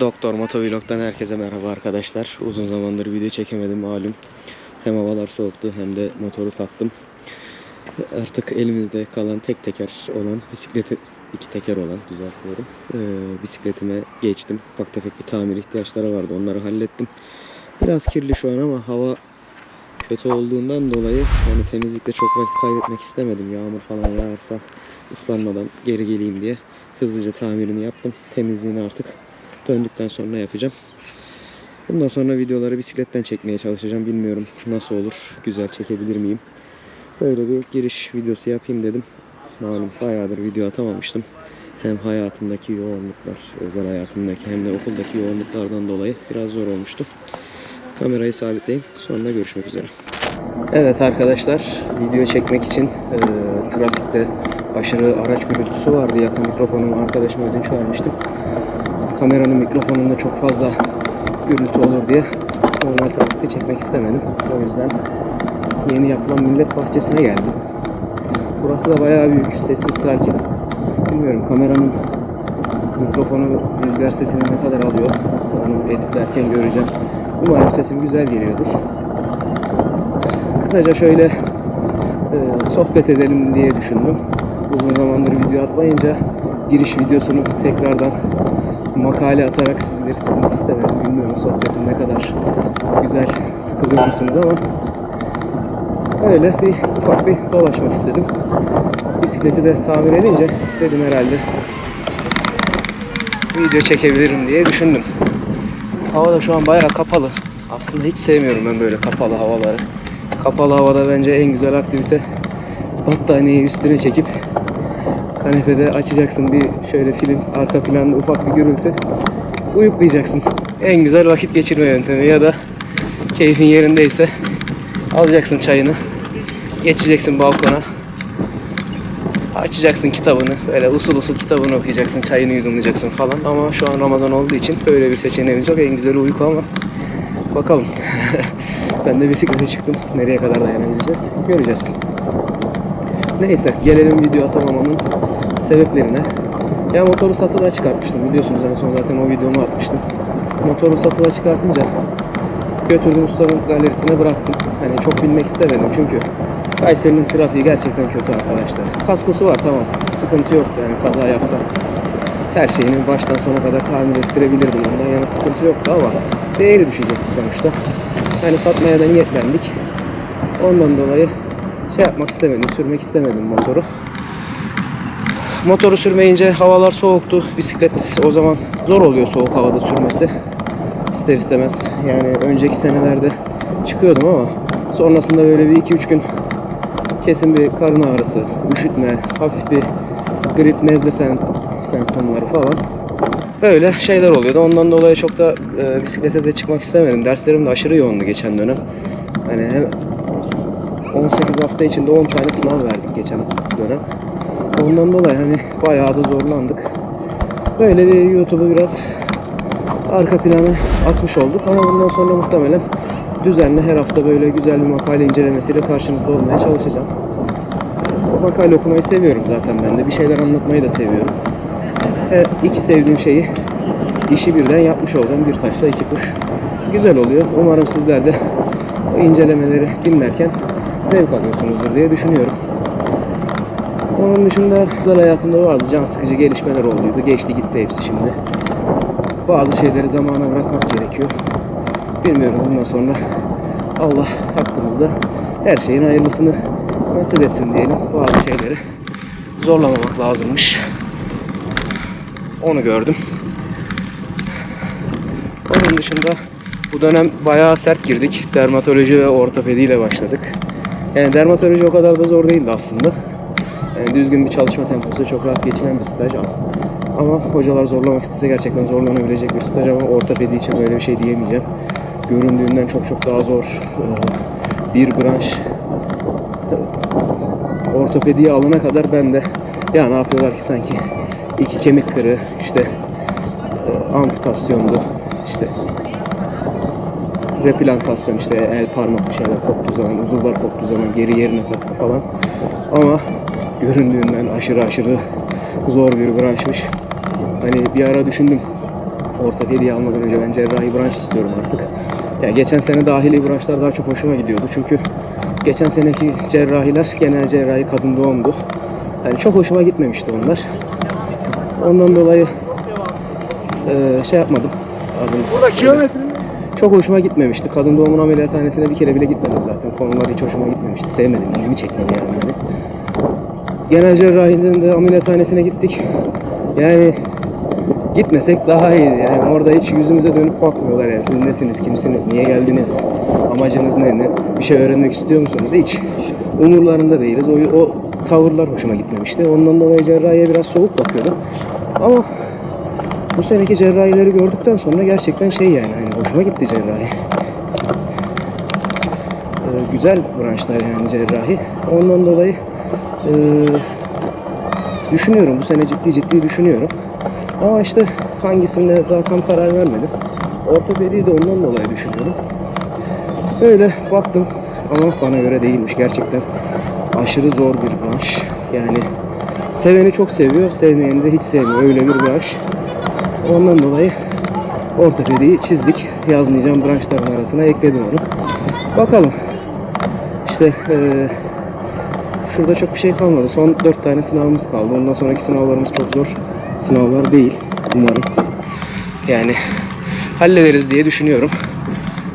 Doktor Motovlog'dan herkese merhaba arkadaşlar. Uzun zamandır video çekemedim malum. Hem havalar soğuktu hem de motoru sattım. Artık elimizde kalan tek teker olan bisikleti iki teker olan düzeltiyorum. Ee, bisikletime geçtim. Ufak tefek bir tamir ihtiyaçları vardı. Onları hallettim. Biraz kirli şu an ama hava kötü olduğundan dolayı yani temizlikte çok vakit kaybetmek istemedim. Yağmur falan yağarsa ıslanmadan geri geleyim diye hızlıca tamirini yaptım. Temizliğini artık döndükten sonra yapacağım. Bundan sonra videoları bisikletten çekmeye çalışacağım. Bilmiyorum nasıl olur, güzel çekebilir miyim? Böyle bir giriş videosu yapayım dedim. Malum bayağıdır video atamamıştım. Hem hayatımdaki yoğunluklar, özel hayatımdaki hem de okuldaki yoğunluklardan dolayı biraz zor olmuştu. Kamerayı sabitleyeyim. Sonra görüşmek üzere. Evet arkadaşlar, video çekmek için e, trafikte aşırı araç gürültüsü vardı. Yaka mikrofonumu arkadaşıma ödünç vermiştim. Kameranın mikrofonunda çok fazla gürültü olur diye normal trafikte çekmek istemedim. O yüzden yeni yapılan millet bahçesine geldim. Burası da bayağı büyük, sessiz, sakin. Bilmiyorum kameranın mikrofonu rüzgar sesini ne kadar alıyor. Onu editlerken göreceğim. Umarım sesim güzel geliyordur. Kısaca şöyle e, sohbet edelim diye düşündüm. Uzun zamandır video atmayınca giriş videosunu tekrardan makale atarak sizleri sıkmak istemedim. Bilmiyorum sohbetim ne kadar güzel sıkılıyor musunuz ama öyle bir ufak bir dolaşmak istedim. Bisikleti de tamir edince dedim herhalde video çekebilirim diye düşündüm. Hava da şu an bayağı kapalı. Aslında hiç sevmiyorum ben böyle kapalı havaları. Kapalı havada bence en güzel aktivite battaniyeyi üstüne çekip kanepede açacaksın bir şöyle film arka planda ufak bir gürültü. Uyuklayacaksın. En güzel vakit geçirme yöntemi ya da keyfin yerindeyse alacaksın çayını. Geçeceksin balkona. Açacaksın kitabını böyle usul usul kitabını okuyacaksın çayını yudumlayacaksın falan. Ama şu an Ramazan olduğu için böyle bir seçeneğimiz yok. En güzeli uyku ama bakalım. Ben de bisiklete çıktım. Nereye kadar dayanabileceğiz? Göreceğiz. Neyse gelelim video atamamamın sebeplerine ya motoru satıda çıkartmıştım biliyorsunuz en son zaten o videomu atmıştım motoru satıda çıkartınca götürdüm ustanın galerisine bıraktım hani çok bilmek istemedim çünkü Kayseri'nin trafiği gerçekten kötü arkadaşlar. Kaskosu var tamam. Sıkıntı yoktu yani kaza yapsam. Her şeyini baştan sona kadar tamir ettirebilirdim ondan yana sıkıntı yoktu ama değeri düşecekti sonuçta. Yani satmaya da niyetlendik. Ondan dolayı şey yapmak istemedim, sürmek istemedim motoru. Motoru sürmeyince havalar soğuktu. Bisiklet o zaman zor oluyor soğuk havada sürmesi. İster istemez. Yani önceki senelerde çıkıyordum ama sonrasında böyle bir 2-3 gün kesin bir karın ağrısı, üşütme, hafif bir grip, nezle sen, semptomları falan. Böyle şeyler oluyordu. Ondan dolayı çok da e, bisiklete de çıkmak istemedim. Derslerim de aşırı yoğundu geçen dönem. Hani hem 18 hafta içinde 10 tane sınav verdik geçen dönem. Ondan dolayı hani bayağı da zorlandık. Böyle bir YouTube'u biraz arka plana atmış olduk ama bundan sonra muhtemelen düzenli her hafta böyle güzel bir makale incelemesiyle karşınızda olmaya çalışacağım. O makale okumayı seviyorum zaten ben de. Bir şeyler anlatmayı da seviyorum. Her iki sevdiğim şeyi işi birden yapmış olacağım. Bir taşla iki kuş. Güzel oluyor. Umarım sizler de o incelemeleri dinlerken zevk alıyorsunuzdur diye düşünüyorum. Onun dışında özel hayatımda bazı can sıkıcı gelişmeler olduydu. Geçti gitti hepsi şimdi. Bazı şeyleri zamana bırakmak gerekiyor. Bilmiyorum bundan sonra Allah hakkımızda her şeyin hayırlısını nasip etsin diyelim. Bazı şeyleri zorlamamak lazımmış. Onu gördüm. Onun dışında bu dönem bayağı sert girdik. Dermatoloji ve ortopediyle başladık. Yani dermatoloji o kadar da zor değildi aslında. Yani düzgün bir çalışma temposu çok rahat geçilen bir staj aslında. Ama hocalar zorlamak istese gerçekten zorlanabilecek bir staj ama ortopedi için böyle bir şey diyemeyeceğim. Göründüğünden çok çok daha zor ee, bir branş. Ortopediye alana kadar ben de ya ne yapıyorlar ki sanki iki kemik kırığı işte e, amputasyondu işte replantasyon işte el parmak bir şeyler koptuğu zaman uzuvlar koptuğu zaman geri yerine takma falan ama göründüğünden aşırı aşırı zor bir branşmış. Hani bir ara düşündüm ortopediyi almadan önce ben cerrahi branş istiyorum artık. Ya geçen sene dahili branşlar daha çok hoşuma gidiyordu. Çünkü geçen seneki cerrahiler genel cerrahi kadın doğumdu. Yani çok hoşuma gitmemişti onlar. Ondan dolayı eee, şey yapmadım. Adını söyle. Çok hoşuma gitmemişti. Kadın doğumun ameliyathanesine bir kere bile gitmedim zaten. Konular hiç hoşuma gitmemişti. Sevmedim. ilgimi çekmedi yani. Genel cerrahinin de ameliyathanesine gittik. Yani gitmesek daha iyiydi. Yani orada hiç yüzümüze dönüp bakmıyorlar yani. Siz nesiniz, kimsiniz, niye geldiniz, amacınız ne, ne? bir şey öğrenmek istiyor musunuz? Hiç. Umurlarında değiliz. O, o tavırlar hoşuma gitmemişti. Ondan dolayı cerrahiye biraz soğuk bakıyordum. Ama bu seneki cerrahileri gördükten sonra gerçekten şey yani hani hoşuma gitti cerrahi. Ee, güzel branşlar yani cerrahi. Ondan dolayı ee, düşünüyorum bu sene ciddi ciddi düşünüyorum. Ama işte hangisinde daha tam karar vermedim. Ortopediyi de ondan dolayı düşünüyorum. Öyle baktım ama bana göre değilmiş gerçekten. Aşırı zor bir branş. Yani seveni çok seviyor, sevmeyeni de hiç sevmiyor. Öyle bir branş. Ondan dolayı ortopediyi çizdik. Yazmayacağım branşların arasına ekledim onu. Bakalım. İşte eee, şurada çok bir şey kalmadı. Son 4 tane sınavımız kaldı. Ondan sonraki sınavlarımız çok zor sınavlar değil. Umarım. Yani hallederiz diye düşünüyorum.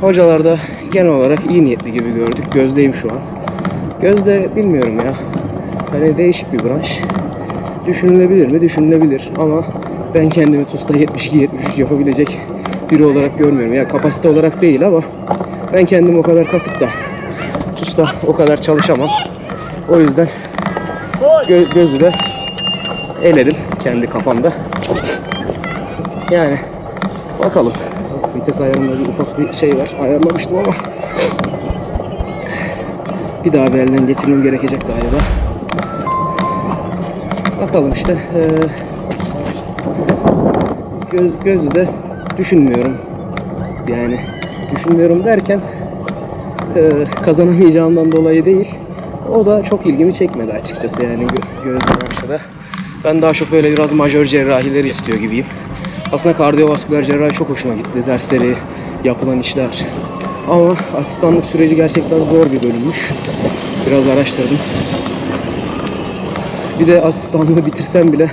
Hocalar da genel olarak iyi niyetli gibi gördük. Gözdeyim şu an. Gözde bilmiyorum ya. Hani değişik bir branş. Düşünülebilir mi? Düşünülebilir ama ben kendimi TUS'ta 72-73 yapabilecek biri olarak görmüyorum. Ya kapasite olarak değil ama ben kendimi o kadar kasıp da TUS'ta o kadar çalışamam. O yüzden gö- gözü de eledim kendi kafamda. Yani bakalım. Vites ayarında bir ufak bir şey var. Ayarlamıştım ama bir daha bir elden geçirmem gerekecek galiba. Bakalım işte. eee göz, gözü de düşünmüyorum. Yani düşünmüyorum derken eee, kazanamayacağımdan dolayı değil. O da çok ilgimi çekmedi açıkçası yani gö- göz branşında. Ben daha çok böyle biraz majör cerrahileri istiyor gibiyim. Aslında kardiyovasküler cerrahi çok hoşuma gitti. Dersleri, yapılan işler. Ama asistanlık süreci gerçekten zor bir bölümmüş. Biraz araştırdım. Bir de asistanlığı bitirsem bile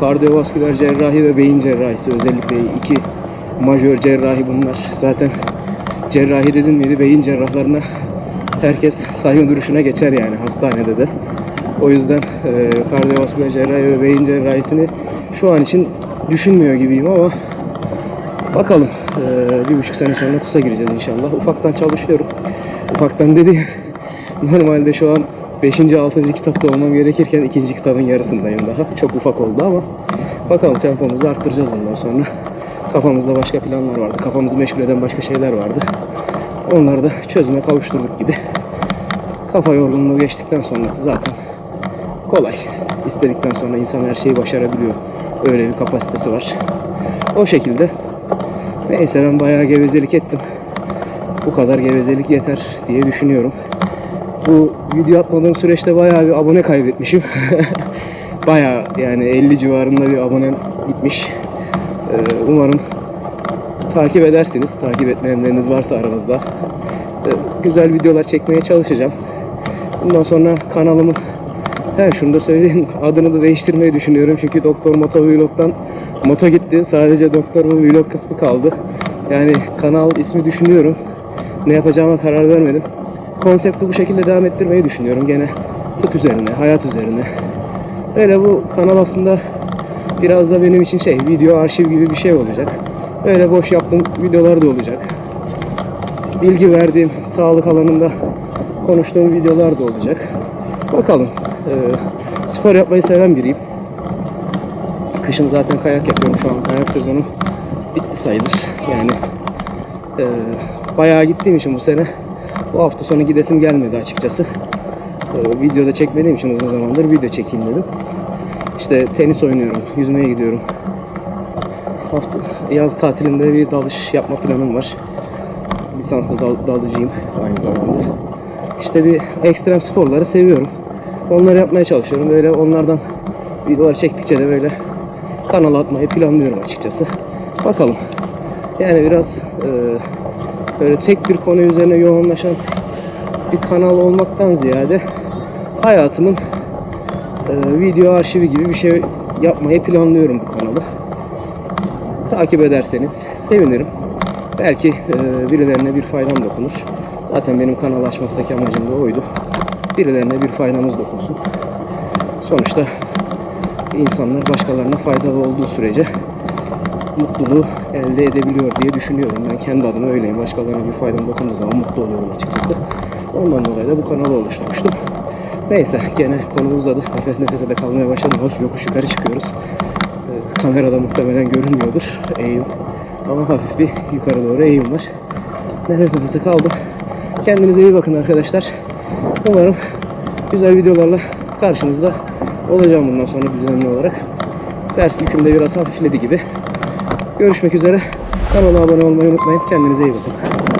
kardiyovasküler cerrahi ve beyin cerrahisi özellikle iki majör cerrahi bunlar. Zaten cerrahi dedin miydi beyin cerrahlarına herkes saygı duruşuna geçer yani hastanede de. O yüzden e, kardiyovasküler cerrahi ve beyin cerrahisini şu an için düşünmüyor gibiyim ama bakalım. E, bir buçuk sene sonra TUS'a gireceğiz inşallah. Ufaktan çalışıyorum. Ufaktan dedi normalde şu an 5. 6. kitapta olmam gerekirken ikinci kitabın yarısındayım daha. Çok ufak oldu ama bakalım tempomuzu arttıracağız bundan sonra. Kafamızda başka planlar vardı. Kafamızı meşgul eden başka şeyler vardı. Onları da çözüme kavuşturduk gibi. Kafa yorgunluğu geçtikten sonrası zaten kolay. İstedikten sonra insan her şeyi başarabiliyor. Öyle bir kapasitesi var. O şekilde. Neyse ben bayağı gevezelik ettim. Bu kadar gevezelik yeter diye düşünüyorum. Bu video atmadığım süreçte bayağı bir abone kaybetmişim. bayağı yani 50 civarında bir abonem gitmiş. Ee, umarım takip edersiniz. Takip etmeyenleriniz varsa aranızda. Ee, güzel videolar çekmeye çalışacağım. Bundan sonra kanalımı He şunu da söyleyeyim. Adını da değiştirmeyi düşünüyorum. Çünkü Doktor Moto Vlog'dan Moto gitti. Sadece Doktor Vlog kısmı kaldı. Yani kanal ismi düşünüyorum. Ne yapacağıma karar vermedim. Konsepti bu şekilde devam ettirmeyi düşünüyorum. Gene tıp üzerine, hayat üzerine. Öyle bu kanal aslında biraz da benim için şey, video arşiv gibi bir şey olacak. Öyle boş yaptığım videolar da olacak. Bilgi verdiğim sağlık alanında konuştuğum videolar da olacak. Bakalım. Ee, spor yapmayı seven biriyim. Kışın zaten kayak yapıyorum şu an. Kayak sezonu bitti sayılır. Yani e, bayağı gittiğim için bu sene bu hafta sonu gidesim gelmedi açıkçası. E, videoda çekmediğim için uzun zamandır video çekeyim dedim. İşte tenis oynuyorum, yüzmeye gidiyorum. Hafta yaz tatilinde bir dalış yapma planım var. Lisanslı dal, dalıcıyım aynı zamanda. İşte bir ekstrem sporları seviyorum. Onları yapmaya çalışıyorum. Böyle onlardan videolar çektikçe de böyle kanala atmayı planlıyorum açıkçası. Bakalım. Yani biraz e, böyle tek bir konu üzerine yoğunlaşan bir kanal olmaktan ziyade hayatımın e, video arşivi gibi bir şey yapmayı planlıyorum bu kanalı. Takip ederseniz sevinirim. Belki e, birilerine bir faydam dokunur. Zaten benim kanal açmaktaki amacım da oydu. Birilerine bir faydamız dokunsun. Sonuçta insanlar başkalarına faydalı olduğu sürece mutluluğu elde edebiliyor diye düşünüyorum. Ben kendi adıma öyleyim. Başkalarına bir faydam dokunduğu zaman mutlu oluyorum açıkçası. Ondan dolayı da bu kanalı oluşturmuştum. Neyse gene konu uzadı. Nefes nefese de kalmaya başladım. Hafif yokuş yukarı çıkıyoruz. Kamerada muhtemelen görünmüyordur eğim. Ama hafif bir yukarı doğru eğim var. Nefes nefese kaldım. Kendinize iyi bakın arkadaşlar. Umarım güzel videolarla karşınızda olacağım bundan sonra düzenli olarak. Ders yüküm de biraz hafifledi gibi. Görüşmek üzere. Kanala abone olmayı unutmayın. Kendinize iyi bakın.